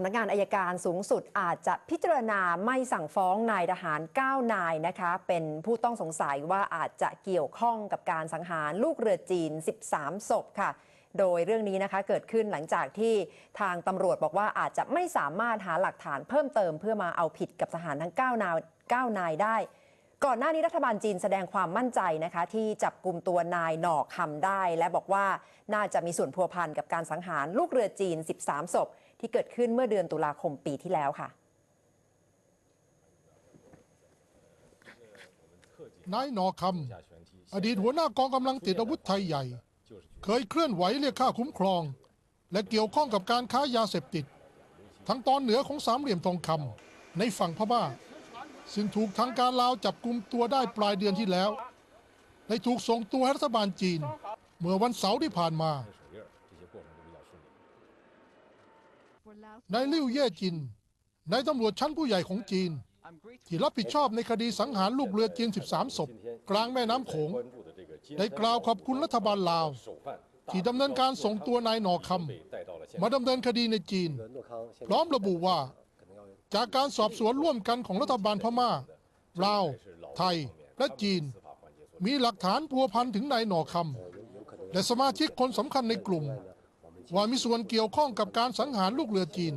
ำนักงานอายการสูงสุดอาจจะพิจารณาไม่สั่งฟ้องนายทหาร 9 นายนะคะ เป็นผู้ต้องสงสัยว่าอาจจะเกี่ยวข้องกับการสังหารลูกเรือจีน 13 ศพค่ะ โดยเรื่องนี้นะคะเกิดขึ้นหลังจากที่ทางตำรวจบอกว่าอาจจะไม่สามารถหาหลักฐานเพิ่มเติมเพื่อมาเอาผิดกับทหารทั้ง 9 นาย9นายได้ ก่อนหน้านี้รัฐบาลจีนแสดงความมั่นใจนะคะ ที่จับกลุ่มตัวนายหนอกคำได้ และบอกว่าน่าจะมีส่วนพัวพันกับการสังหารลูกเรือจีน 13 ศพ ที่เกิดขึ้นเมื่อเดือนตุลาคมปีที่แล้วค่ะนายหนอคำอดีตหัวหน้ากองกำลังติดอาวุธไทยใหญ่ เคยเคลื่อนไหวเรียกค่าคุ้มครอง และเกี่ยวข้องกับการค้ายาเสพติด ทั้งตอนเหนือของสามเหลี่ยมทองคำในฝั่งพม่าซึ่งถูกทางการลาวจับกลุ่มตัวได้ปลายเดือนที่แล้ว ได้ถูกส่งตัวให้รัฐบาลจีน เมื่อวันเสาร์ที่ผ่านมา นายลิ่วเย่จินนายตำรวจชั้นผู้ใหญ่ของจีน ที่รับผิดชอบในคดีสังหารลูกเรือจีน 13 ศพ กลางแม่น้ำโขง ได้กล่าวขอบคุณรัฐบาลลาว ที่ดำเนินการส่งตัวนายหนอคำมาดำเนินคดีในจีน พร้อมระบุว่า จากการสอบสวนร่วมกันของรัฐบาลพม่า ลาว ไทย และจีน มีหลักฐานพัวพันถึงนายหนอคำและสมาชิกคนสำคัญในกลุ่ม ว่ามีส่วนเกี่ยวข้องกับการสังหารลูกเรือจีน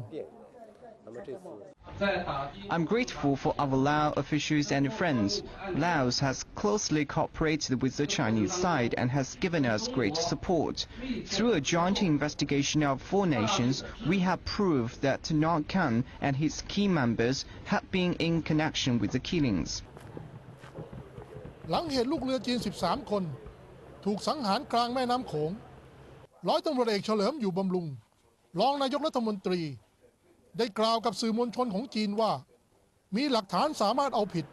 I'm grateful for our Lao officials and friends. Laos has closely cooperated with the Chinese side and has given us great support. Through a joint investigation of four nations, we have proved that Nong Khan and his key members have been in connection with the killings. หลังเหตุลูกเรือจีน 13 คน ถูกสังหารกลางแม่น้ำโขง ร้อยตำรวจเอกเฉลิมอยู่บำรุง รองนายกรัฐมนตรี ได้กล่าวกับสื่อมวลชนของจีนว่า มีหลักฐานสามารถเอาผิด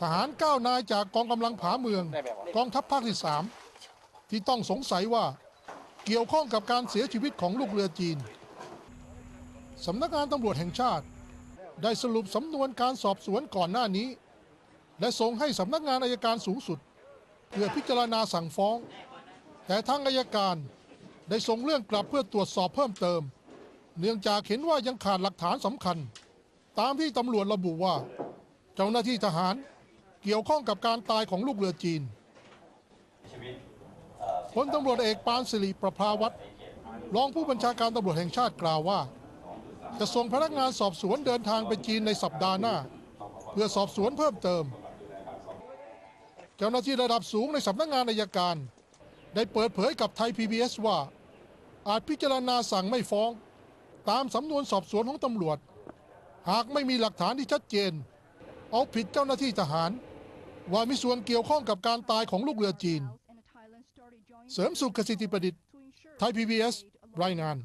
ทหารก้านายจากกองกำลังผาเมือง กองทัพภาคที่ 3 ที่ต้องสงสัยว่าเกี่ยวข้องกับการเสียชีวิตของลูกเรือจีน สำนักงานตำรวจแห่งชาติ ได้สรุปสำนวนการสอบสวนก่อนหน้านี้ และส่งให้สำนักงานอายการสูงสุด เพื่อพิจารณาสั่งฟ้อง แต่ทางอายการ ได้ส่งเรื่องกลับเพื่อตรวจสอบเพิ่มเติม เนื่องจากเห็นว่ายังขาดหลักฐานสำคัญ ตามที่ตำรวจระบุว่า เจ้าหน้าที่ทหารเกี่ยวข้องกับการตายของลูกเรือจีนพลตำรวจเอกปานสิริประภาวัตรรองผู้บัญชาการตำรวจแห่งชาติกล่าวว่า จะส่งพนักงานสอบสวนเดินทางไปจีนในสัปดาห์หน้า เพื่อสอบสวนเพิ่มเติม เจ้าหน้าที่ระดับสูงในสำนักงานอายการ ได้เปิดเผยกับไทย PBS ว่า อาจพิจารณาสั่งไม่ฟ้อง ตามสำนวนสอบสวนของตำรวจ หากไม่มีหลักฐานที่ชัดเจน เอาผิดเจ้าหน้าที่ทหาร ว่ามีส่วนเกี่ยวข้องกับการตายของลูกเรือจีน เสริมสุขสิทธิประดิษฐ์ไทยพีวีเอสรายงาน